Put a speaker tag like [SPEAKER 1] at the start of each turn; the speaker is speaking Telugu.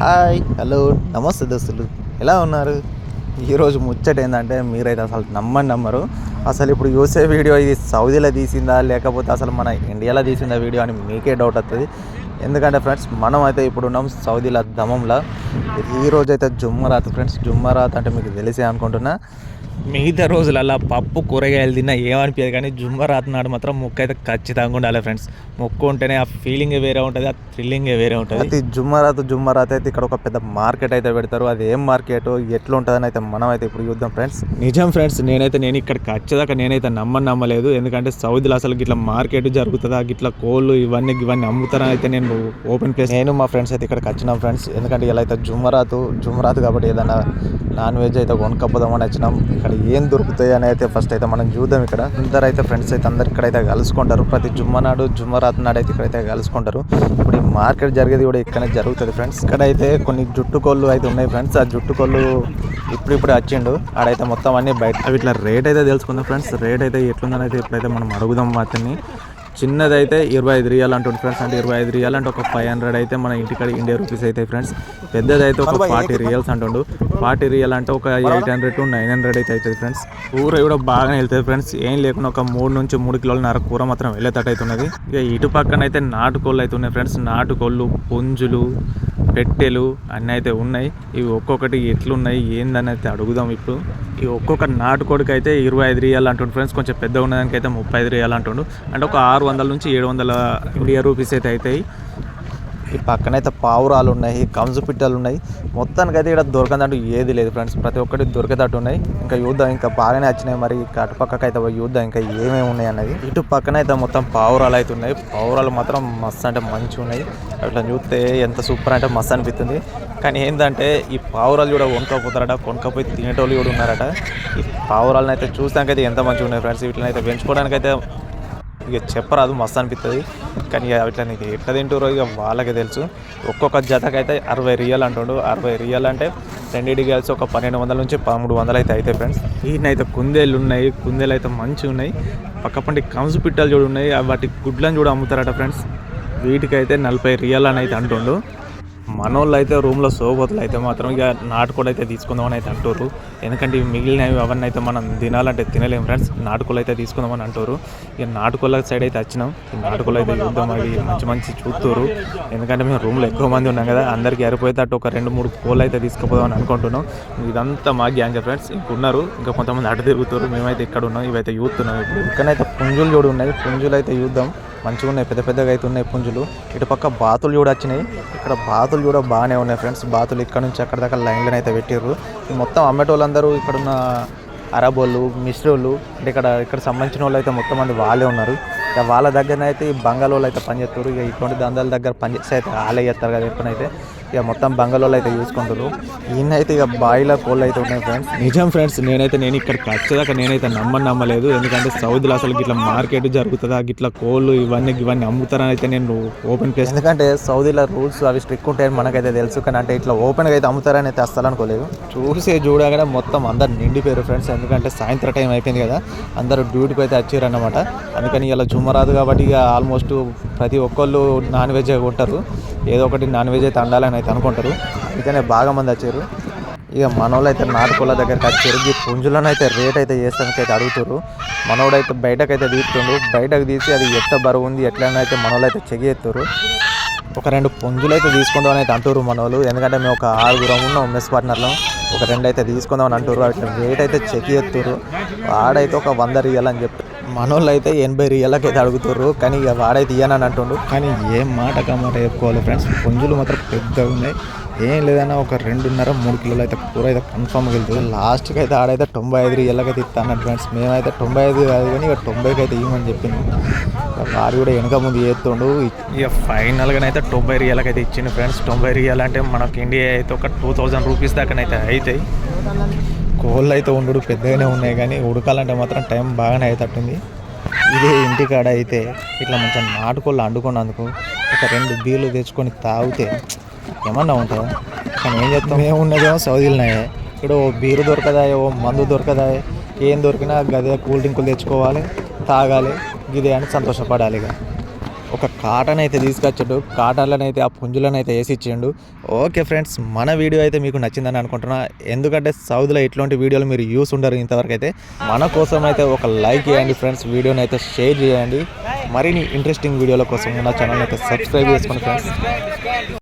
[SPEAKER 1] హాయ్ హలో నమస్తే దోస్తులు. ఎలా ఉన్నారు? ఈరోజు ముచ్చట ఏంటంటే మీరైతే అసలు నమ్మని నమ్మరు. అసలు ఇప్పుడు చూసే వీడియో ఇది సౌదీలో తీసిందా లేకపోతే అసలు మన ఇండియాలో తీసిందా వీడియో అని మీకే డౌట్ వస్తుంది ఎందుకంటే ఫ్రెండ్స్ మనం అయితే ఇప్పుడు ఉన్నాం సౌదీలో దమంలో. ఈ రోజు అయితే జుమ్మరాత్ ఫ్రెండ్స్ జుమ్మరాత్ అంటే మీకు తెలిసే అనుకుంటున్నా. మిగతా రోజులల్లా పప్పు కూరగాయలు తిన్నా ఏమనిపించదు కానీ జుమ్మరాత్ నాడు మాత్రం మొక్క అయితే ఖచ్చితంగా ఉండాలి ఫ్రెండ్స్. మొక్కు ఉంటేనే ఆ ఫీలింగ్ వేరే ఉంటుంది ఆ థ్రిల్లింగ్ వేరే ఉంటుంది. అయితే జుమ్మరాత్ జుమ్మరాత్ అయితే ఇక్కడ ఒక పెద్ద మార్కెట్ అయితే పెడతారు. అది ఏం మార్కెట్ ఎట్లా ఉంటుందని అయితే మనం అయితే ఇప్పుడు చూద్దాం ఫ్రెండ్స్. నిజం ఫ్రెండ్స్ నేనైతే నేను ఇక్కడికి వచ్చేదాకా నేనైతే నమ్మని నమ్మలేదు ఎందుకంటే సౌదీలో అసలు గిట్లా మార్కెట్ జరుగుతుందా గిట్లా కోళ్ళు ఇవన్నీ ఇవన్నీ అమ్ముతారని అయితే నేను ఓపెన్ ప్లేస్ నేను మా ఫ్రెండ్స్ అయితే ఇక్కడికి వచ్చినాం ఫ్రెండ్స్ ఎందుకంటే ఇలా అయితే జుమ్మరాతు జుమ్మరాతు కాబట్టి ఏదైనా నాన్ వెజ్ అయితే కొనుక్కపోదామని వచ్చినాం. ఇక్కడ ఏం దొరుకుతాయి అని అయితే ఫస్ట్ అయితే మనం చూద్దాం ఇక్కడ. అందరు అయితే ఫ్రెండ్స్ అయితే అందరు ఇక్కడైతే కలుసుకుంటారు. ప్రతి జుమ్మనాడు జుమ్మరాతు నాడు అయితే ఇక్కడైతే కలుసుకుంటారు. ఇప్పుడు ఈ మార్కెట్ జరిగేది కూడా ఇక్కడనే జరుగుతుంది ఫ్రెండ్స్ ఇక్కడ అయితే కొన్ని జుట్టుకోళ్ళు అయితే ఉన్నాయి ఫ్రెండ్స్ ఆ జుట్టు కోళ్ళు ఇప్పుడు ఇప్పుడు వచ్చిండు. ఆడైతే మొత్తం అన్ని బయట అవి ఇట్లా రేట్ అయితే తెలుసుకుందాం ఫ్రెండ్స్ రేట్ అయితే ఎట్లుందని అయితే ఇప్పుడైతే మనం అడుగుదాం అతన్ని చిన్నదైతే ఇరవై ఐదు రియాలు అంటుంది ఫ్రెండ్స్ అంటే ఇరవై ఐదు రియాలు అంటే ఒక ఫైవ్ హండ్రెడ్ అయితే మన ఇంటికాడ ఇండియా రూపీస్ అయితే ఫ్రెండ్స్ పెద్దదైతే ఒక ఫార్టీ రియల్స్ అంటుండు. ఫార్టీ రియల్ అంటే ఒక eight hundred to nine hundred అయితే అవుతుంది ఫ్రెండ్స్ కూర కూడా బాగానే వెళ్తుంది ఫ్రెండ్స్ ఏం లేకుండా ఒక మూడు నుంచి మూడు కిలోల నర కూర మాత్రం వెళ్ళేటట్టు అవుతున్నది. ఇక ఇటు పక్కన అయితే నాటుకోళ్ళు అయితే ఉన్నాయి ఫ్రెండ్స్ నాటుకోళ్ళు పుంజులు పెట్టెలు అన్నీ అయితే ఉన్నాయి. ఇవి ఒక్కొక్కటి ఎట్లున్నాయి ఏందని అయితే అడుగుదాం ఇప్పుడు. ఈ ఒక్కొక్క నాటుకోడికి అయితే ఇరవై ఐదు రియాలు అంటుండు ఫ్రెండ్స్ కొంచెం పెద్దగా ఉన్నదానికి అయితే ముప్పై ఐదు రియాలు అంటుండు. అంటే ఒక ఆరు వందల నుంచి ఏడు వందల ఇండియా రూపీస్ అయితే అవుతాయి. ఈ పక్కన అయితే పావురాలు ఉన్నాయి కంజు పిట్టలు ఉన్నాయి మొత్తానికి అయితే ఇక్కడ దొరకదంటూ ఏది లేదు ఫ్రెండ్స్. ప్రతి ఒక్కటి దొరికేటట్టు ఉన్నాయి ఇంకా చూద్దాం ఇంకా బాగానే వచ్చినాయి. మరి ఇక అటు పక్కకి అయితే యూద్ధం చూద్దాం ఇంకా ఏమేమి ఉన్నాయి అన్నది. ఇటు పక్కన అయితే మొత్తం పావురాలు అయితే ఉన్నాయి పావురాలు మాత్రం మస్తు అంటే మంచిగా ఉన్నాయి అట్లా చూస్తే ఎంత సూపర్ అంటే మస్తు అనిపిస్తుంది. కానీ ఏంటంటే ఈ పావురాలు కూడా కొనుక్కపోతారట కొనుక్కపోయి తినేటోళ్ళు కూడా ఉన్నారట. ఈ పావురాలను అయితే చూసాకైతే ఎంత మంచిగా ఉన్నాయి ఫ్రెండ్స్. వీటిని అయితే పెంచుకోవడానికి అయితే ఇక చెప్పరాదు మస్తు అనిపిస్తుంది కానీ ఇక అట్లా నీకు ఎట్లా తింటారో ఇక వాళ్ళకే తెలుసు. ఒక్కొక్క జతకైతే అరవై రియల్ అంటుండు. అరవై రియల్ అంటే రెండింటి కలిసి ఒక పన్నెండు వందల నుంచి పదమూడు వందలు అయితే అవుతాయి ఫ్రెండ్స్. ఈయనైతే కుందేళ్ళు ఉన్నాయి. కుందేలు అయితే మంచిగా ఉన్నాయి. పక్క పంటి కంసు పిట్టలు చూడు ఉన్నాయి. వాటి గుడ్లను కూడా అమ్ముతారట ఫ్రెండ్స్. వీటికైతే నలభై రియల్ అని అయితే అంటుండు. మనోళ్ళు అయితే రూమ్లో సోబోతులు అయితే మాత్రం ఇక నాటుకోళ్ళు అయితే తీసుకుందామని అయితే అంటారు ఎందుకంటే ఇవి మిగిలినవి అవన్నీ అయితే మనం తినాలంటే తినలేము ఫ్రెండ్స్. నాటుకోళ్ళు అయితే తీసుకుందామని అంటారు ఇక నాటుకోళ్ళ సైడ్ అయితే వచ్చినాం. ఈ నాటుకోళ్ళు అయితే చూద్దాం అవి మంచి మంచి చూస్తారు ఎందుకంటే మేము రూమ్లో ఎక్కువ మంది ఉన్నాం కదా అందరికి ఎరిపోయేటట్టు ఒక రెండు మూడు కోళ్ళు అయితే తీసుకుపోదామని అనుకుంటున్నాం. ఇదంతా మా గ్యాంగ్ ఫ్రెండ్స్. ఇంకున్నారు ఇంకా కొంతమంది అటు తిరుగుతారు మేమైతే ఇక్కడ ఉన్నాం. ఇవైతే చూస్తున్నాం. ఇప్పుడు ఇక్కడైతే పుంజులు చూడు ఉన్నాయి. పుంజులు అయితే చూద్దాం. మంచిగా ఉన్నాయి పెద్ద పెద్దగా అయితే ఉన్నాయి పుంజులు. ఇటు పక్క బాతులు కూడా వచ్చినాయి. ఇక్కడ బాతులు కూడా బాగానే ఉన్నాయి ఫ్రెండ్స్. బాతులు ఇక్కడ నుంచి అక్కడ దాకా లైన్లను అయితే పెట్టిర్రు. మొత్తం అమ్మేటోళ్ళందరూ ఇక్కడున్న అరబోళ్ళు మిశ్రోళ్ళు అంటే ఇక్కడ ఇక్కడ సంబంధించిన వాళ్ళు అయితే మొత్తం మంది వాళ్ళే ఉన్నారు. ఇక వాళ్ళ దగ్గర అయితే ఈ బంగాళోళ్ళు అయితే పనిచేస్తారు ఇక ఇటువంటి దందాల దగ్గర పనిచేస్తే అయితే వాళ్ళే చేస్తారు కదా ఎప్పుడైతే. ఇక మొత్తం బంగాళోళ్ళు అయితే చూసుకుంటారు ఈయనైతే ఇక బాయిల కోళ్ళు అయితే ఉన్నాయి ఫ్రెండ్స్ నిజం ఫ్రెండ్స్ నేనైతే నేను ఇక్కడికి వచ్చేదాకా నేనైతే నమ్మని నమ్మలేదు. ఎందుకంటే సౌదీలో అసలు గిట్లా మార్కెట్ జరుగుతుందా గిట్లా కోళ్ళు ఇవన్నీ ఇవన్నీ అమ్ముతారని అయితే నేను ఓపెన్ ప్లేస్ ఎందుకంటే సౌదీలో రూల్స్ అవి స్ట్రిక్ ఉంటాయని మనకైతే తెలుసు. కానీ అంటే ఇట్లా ఓపెన్గా అయితే అమ్ముతారని అయితే అస్సలు అనుకోలేదు. చూసి చూడగానే మొత్తం అందరు నిండిపోయారు ఫ్రెండ్స్ ఎందుకంటే సాయంత్రం టైం అయిపోయింది కదా అందరూ డ్యూటీకి అయితే వచ్చారు అన్నమాట అందుకని ఇలా జుమ్మరాదు కాబట్టి ఇక ఆల్మోస్ట్ ప్రతి ఒక్కళ్ళు నాన్ వెజ్ ఉంటారు ఏదో ఒకటి నాన్ వెజ్ అయితే వండాలని అయితే అనుకుంటారు. అందుకనే బాగా మంది వచ్చారు. ఇక మనోళ్ళు అయితే నాటుకోళ్ళ దగ్గరికి వచ్చారు. ఈ పుంజులను అయితే రేట్ అయితే చేస్తానికి అయితే అడుగుతారు మనోడైతే బయటకైతే తీస్తుండ్రు బయటకు తీసి అది ఎంత బరువు ఉంది ఎట్లనైతే అయితే మనోళ్ళు అయితే చెక్ చేస్తారు ఒక రెండు పుంజులు అయితే తీసుకుందాం అని అయితే అంటారు మనోళ్ళు. ఎందుకంటే మేము ఒక ఆరుగురం ఉన్నాం మెస్ పార్ట్నర్లో. ఒక రెండు అయితే తీసుకుందాం అని అంటారు అట్లా రేట్ అయితే చెక్ చేస్తారు ఆడైతే ఒక వంద రియల్ అని చెప్పి మనోళ్ళు అయితే ఎనభై రియళ్ళకి అయితే అడుగుతారు కానీ ఇక వాడైతే ఇయ్యనని అంటుండు. కానీ ఏం మాట కమాట చెప్పుకోవాలి ఫ్రెండ్స్ పుంజులు మాత్రం పెద్దగా ఉన్నాయి. ఏం లేదన్నా ఒక రెండున్నర మూడు కిలోలు అయితే కూర అయితే కన్ఫామ్గా వెళ్తుంది. లాస్ట్కి అయితే ఆడైతే తొంభై ఐదు రియళ్ళకైతే ఇస్తాను ఫ్రెండ్స్ మేమైతే తొంభై ఐదు కాదు కానీ ఇక తొంభైకి అయితే ఇవ్వమని చెప్పింది వాడు కూడా వెనక ముందు చేస్తుండు. ఇక ఫైనల్గా అయితే తొంభై రియల్కి అయితే ఇచ్చిండు ఫ్రెండ్స్ తొంభై రియల్ అంటే మనకి ఇండియా అయితే ఒక టూ థౌజండ్ రూపీస్ దాకానైతే అవుతాయి కోళ్ళు అయితే ఉండడు పెద్దగానే ఉన్నాయి కానీ ఉడకాలంటే మాత్రం టైం బాగానే అవుతట్టుంది ఇదే ఇంటికాడ అయితే ఇట్లా మంచిగా నాటుకోళ్ళు అండుకున్నందుకు ఒక రెండు బీర్లు తెచ్చుకొని తాగితే ఏమన్నా ఉంటుందా? కానీ ఏం చేస్తాం? మేము ఉన్నదేమో సౌదీలనే ఇక్కడ ఓ బీరు దొరకదా ఓ మందు దొరకదా ఏం దొరికినా గదే కూల్ డ్రింకులు తెచ్చుకోవాలి తాగాలి. గిదే అని సంతోషపడాలి ఇక ఒక కాటన్ అయితే తీసుకొచ్చాడు. కాటన్లను అయితే ఆ పుంజులను అయితే వేసి ఇచ్చిండు ఓకే ఫ్రెండ్స్ మన వీడియో అయితే మీకు నచ్చిందని అనుకుంటున్నా. ఎందుకంటే సౌదీలో ఇట్లాంటి వీడియోలు మీరు యూస్ ఉండరు ఇంతవరకు అయితే మన కోసం అయితే ఒక లైక్ చేయండి ఫ్రెండ్స్ వీడియోని అయితే షేర్ చేయండి. మరిన్ని ఇంట్రెస్టింగ్ వీడియోల కోసం నా ఛానల్ అయితే సబ్స్క్రైబ్ చేసుకోండి ఫ్రెండ్స్.